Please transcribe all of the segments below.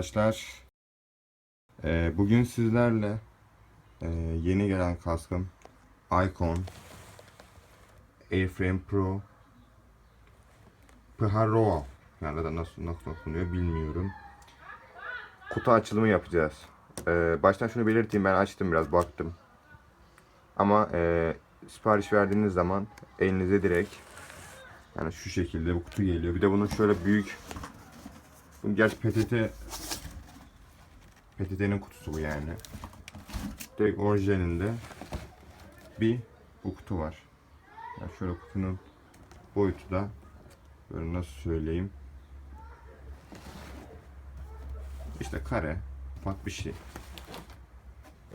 Arkadaşlar. Ee, bugün sizlerle e, yeni gelen kaskım Icon Airframe Pro Pharroa yani da nasıl nasıl okunuyor bilmiyorum. Kutu açılımı yapacağız. Ee, baştan şunu belirteyim ben açtım biraz baktım. Ama e, sipariş verdiğiniz zaman elinize direkt yani şu şekilde bu kutu geliyor. Bir de bunun şöyle büyük gerçi PTT PTT'nin kutusu bu yani. Direkt orijinalinde bir bu kutu var. Yani şöyle kutunun boyutu da böyle nasıl söyleyeyim. İşte kare ufak bir şey.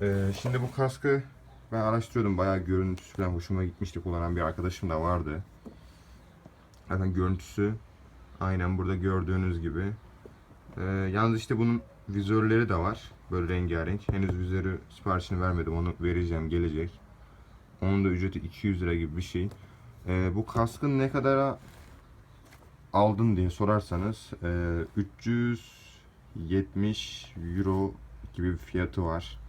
Ee, şimdi bu kaskı ben araştırıyordum. Bayağı görüntüsü falan hoşuma gitmişti. Kullanan bir arkadaşım da vardı. Zaten görüntüsü aynen burada gördüğünüz gibi. Ee, yalnız işte bunun vizörleri de var. Böyle rengarenk. Henüz vizörü siparişini vermedim. Onu vereceğim. Gelecek. Onun da ücreti 200 lira gibi bir şey. Ee, bu kaskın ne kadara aldın diye sorarsanız e, 370 euro gibi bir fiyatı var.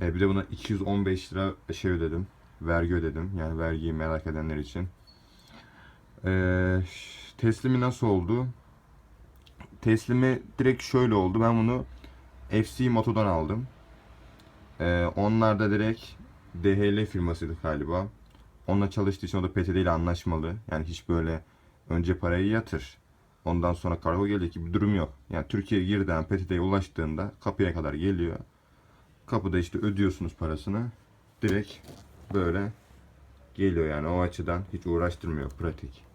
E, bir de buna 215 lira şey ödedim. Vergi ödedim. Yani vergiyi merak edenler için. E, teslimi nasıl oldu? Teslimi direkt şöyle oldu. Ben bunu FC Moto'dan aldım. E, onlar da direkt DHL firmasıydı galiba. Onunla çalıştığı için o da PTT ile anlaşmalı. Yani hiç böyle önce parayı yatır. Ondan sonra kargo gelecek gibi bir durum yok. Yani Türkiye'ye girdiğinde PTT'ye ulaştığında kapıya kadar geliyor. Kapıda işte ödüyorsunuz parasını. Direkt böyle geliyor yani o açıdan hiç uğraştırmıyor pratik.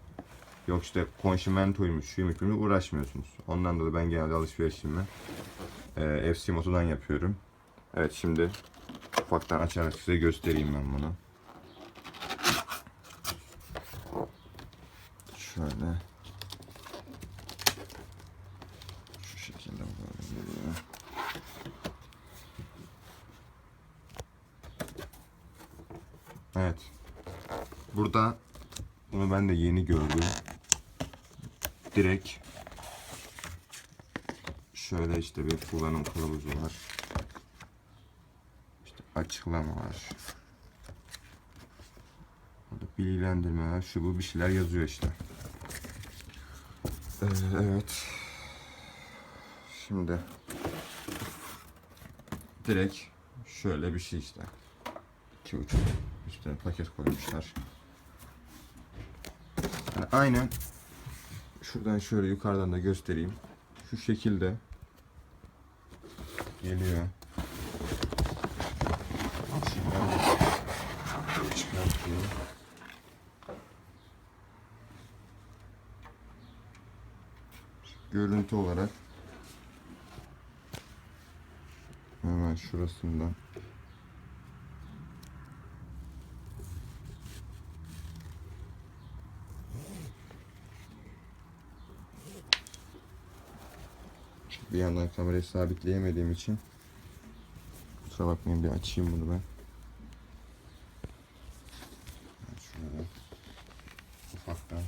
Yok işte konşimentoymuş, şuymuş, buymuş uğraşmıyorsunuz. Ondan dolayı ben genelde alışverişimi e, FC Moto'dan yapıyorum. Evet şimdi ufaktan açarak size göstereyim ben bunu. Şöyle. Şu şekilde böyle geliyor. Evet. Burada bunu ben de yeni gördüm. Direkt şöyle işte bir kullanım kılavuzu var. İşte açıklama var. Burada bilgilendirme var. Şu bu bir şeyler yazıyor işte. Ee, evet. Şimdi direkt şöyle bir şey işte. İki uç üstüne paket koymuşlar. Yani aynen şuradan şöyle yukarıdan da göstereyim. Şu şekilde geliyor. Görüntü olarak hemen şurasından bir yandan kamerayı sabitleyemediğim için kusura bakmayın bir açayım bunu ben. Şöyle ufaktan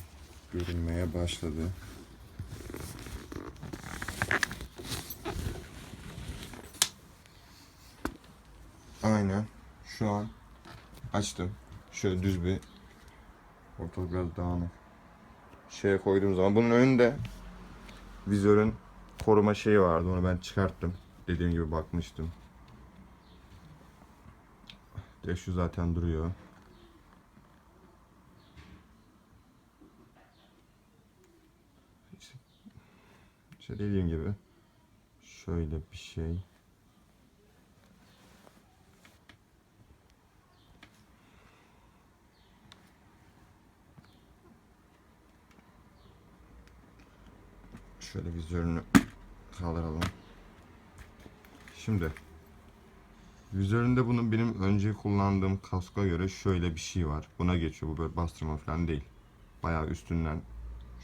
görünmeye başladı. Aynen şu an açtım. Şöyle düz bir ortalık biraz dağınık. Şeye koyduğum zaman bunun önünde vizörün koruma şeyi vardı. Onu ben çıkarttım. Dediğim gibi bakmıştım. Şu zaten duruyor. İşte dediğim gibi şöyle bir şey. Şöyle vizörünü kaldıralım. Şimdi vizöründe bunun benim önce kullandığım kaska göre şöyle bir şey var. Buna geçiyor. Bu böyle bastırma falan değil. Bayağı üstünden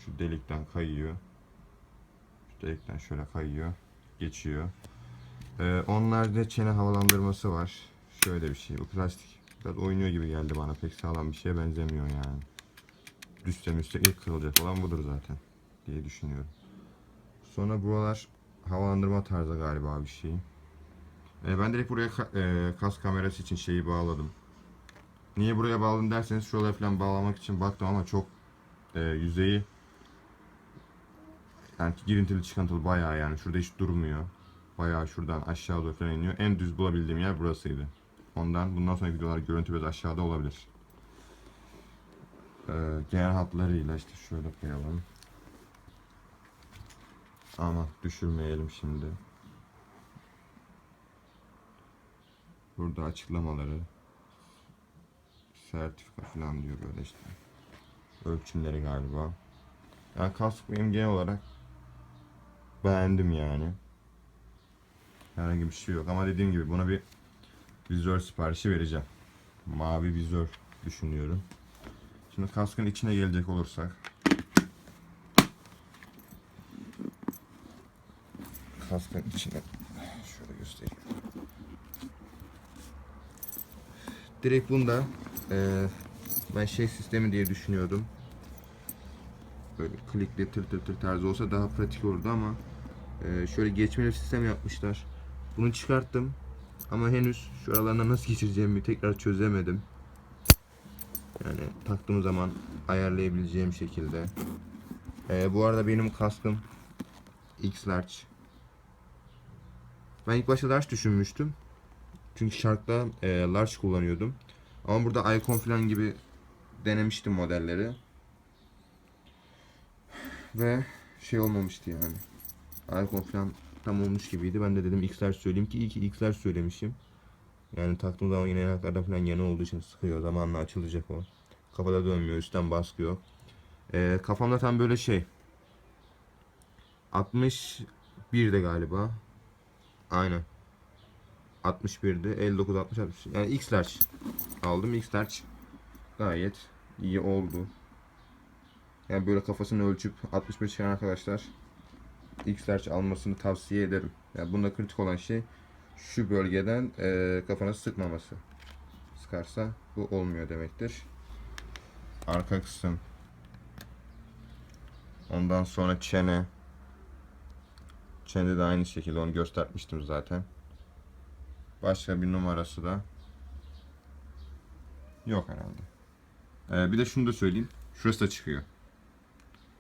şu delikten kayıyor. Şu delikten şöyle kayıyor. Geçiyor. Ee, onlarda çene havalandırması var. Şöyle bir şey. Bu plastik. Biraz oynuyor gibi geldi bana. Pek sağlam bir şeye benzemiyor yani. Düşse müste ilk kırılacak olan budur zaten diye düşünüyorum. Sonra buralar havalandırma tarzı galiba bir şey. E, ben direkt buraya ka- e, kas kamerası için şeyi bağladım. Niye buraya bağladım derseniz şuraya falan bağlamak için baktım ama çok e, yüzeyi yani girintili çıkıntılı bayağı yani şurada hiç durmuyor. Bayağı şuradan aşağı doğru falan iniyor. En düz bulabildiğim yer burasıydı. Ondan bundan sonra videolar görüntü biraz aşağıda olabilir. Ee, genel hatlarıyla işte şöyle koyalım. Ama düşürmeyelim şimdi. Burada açıklamaları sertifika falan diyor böyle işte. Ölçümleri galiba. Yani kask benim genel olarak beğendim yani. Herhangi bir şey yok ama dediğim gibi buna bir vizör siparişi vereceğim. Mavi vizör düşünüyorum. Şimdi kaskın içine gelecek olursak. Kaskın içine şöyle göstereyim. Direkt bunda eee, ben şey sistemi diye düşünüyordum. Böyle klikli tır tır tır tarzı olsa daha pratik olurdu ama eee, şöyle geçmeli sistem yapmışlar. Bunu çıkarttım ama henüz şu aralarına nasıl geçireceğimi tekrar çözemedim. Yani taktığım zaman ayarlayabileceğim şekilde. Ee, bu arada benim kaskım X Large. Ben ilk başta Large düşünmüştüm. Çünkü Shark'ta e, Large kullanıyordum. Ama burada Icon falan gibi denemiştim modelleri. Ve şey olmamıştı yani. Icon falan tam olmuş gibiydi. Ben de dedim X Large söyleyeyim ki iyi ki X Large söylemişim. Yani taktığım zaman yine yanaklardan falan yana olduğu için sıkıyor. Zamanla açılacak o. Kafada dönmüyor. Üstten baskı yok. Ee, kafamda tam böyle şey. 61'de galiba. Aynen. 61'de 59 60 60. Yani X large aldım. X large gayet iyi oldu. Yani böyle kafasını ölçüp 61 çıkan arkadaşlar X large almasını tavsiye ederim. Yani bunda kritik olan şey şu bölgeden e, kafana sıkmaması. Sıkarsa bu olmuyor demektir. Arka kısım. Ondan sonra çene. Çene de aynı şekilde onu göstermiştim zaten. Başka bir numarası da yok herhalde. Ee, bir de şunu da söyleyeyim. Şurası da çıkıyor.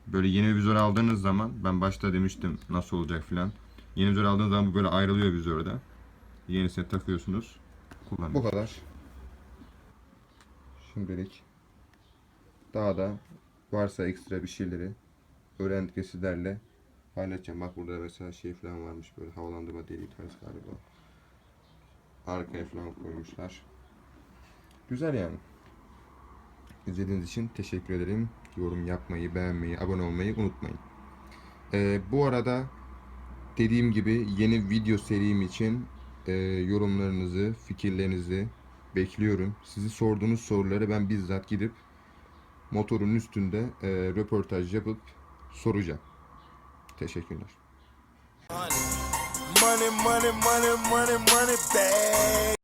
Böyle yeni bir vizör aldığınız zaman ben başta demiştim nasıl olacak filan. Yeni vizör aldığınız zaman bu böyle ayrılıyor vizörde. Yenisini takıyorsunuz. Kullanıyorsunuz. Bu kadar. Şimdilik. Daha da varsa ekstra bir şeyleri öğrendikçe sizlerle paylaşacağım. Bak burada mesela şey falan varmış böyle havalandırma deliği tarzı galiba. Arkaya falan koymuşlar. Güzel yani. İzlediğiniz için teşekkür ederim. Yorum yapmayı, beğenmeyi, abone olmayı unutmayın. Ee, bu arada dediğim gibi yeni video serim için e, yorumlarınızı, fikirlerinizi bekliyorum. Sizi sorduğunuz soruları ben bizzat gidip motorun üstünde e, röportaj yapıp soracağım. Teşekkürler. Money, money, money, money, money.